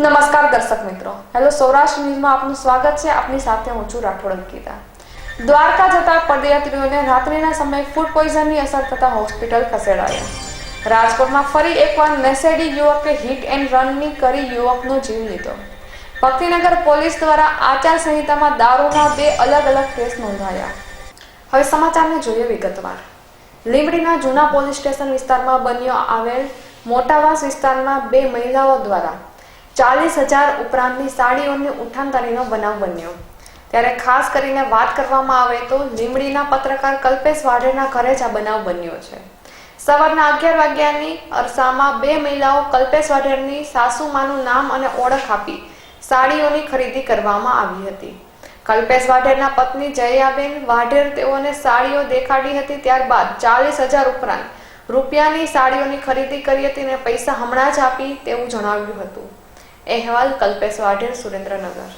નમસ્કાર દર્શક મિત્રો. હેલો સૌરાષ્ટ્ર ન્યૂઝમાં આપનું સ્વાગત છે. આપની સાથે હું છું રાઠોડ અંકિતા. દ્વારકા જતા પદયાત્રીઓને રાત્રિના સમયે ફૂડ પોઈઝનની અસર થતા હોસ્પિટલ ખસેડાયા. રાજકોટમાં ફરી એકવાર નશેડી યુવકે હિટ એન્ડ રનની કરી યુવકનો જીવ લીધો. ભક્તિનગર પોલીસ દ્વારા આચાર સંહિતામાં દારૂના બે અલગ અલગ કેસ નોંધાયા. હવે સમાચારને જોઈએ વિગતવાર. લીંબડીના જૂના પોલીસ સ્ટેશન વિસ્તારમાં બન્યો આવેલ મોટાવાસ વિસ્તારમાં બે મહિલાઓ દ્વારા ચાલીસ હજાર ઉપરાંતની સાડીઓની ઉઠાંતરીનો બનાવ બન્યો. ત્યારે ખાસ કરીને વાત કરવામાં આવે તો લીમડીના પત્રકાર કલ્પેશ વાઢેરના ઘરે જ આ બનાવ બન્યો છે. સવારના અગિયાર વાગ્યાની અરસામાં બે મહિલાઓ કલ્પેશ વાઢેરની સાસુમાનું નામ અને ઓળખ આપી સાડીઓની ખરીદી કરવામાં આવી હતી. કલ્પેશ વાઢેરના પત્ની જયાબેન વાઢેર તેઓને સાડીઓ દેખાડી હતી ત્યારબાદ ચાલીસ હજાર ઉપરાંત રૂપિયાની સાડીઓની ખરીદી કરી હતી અને પૈસા હમણાં જ આપી તેવું જણાવ્યું હતું. અહેવાલ કલ્પેશ વાઢેર સુરેન્દ્રનગર.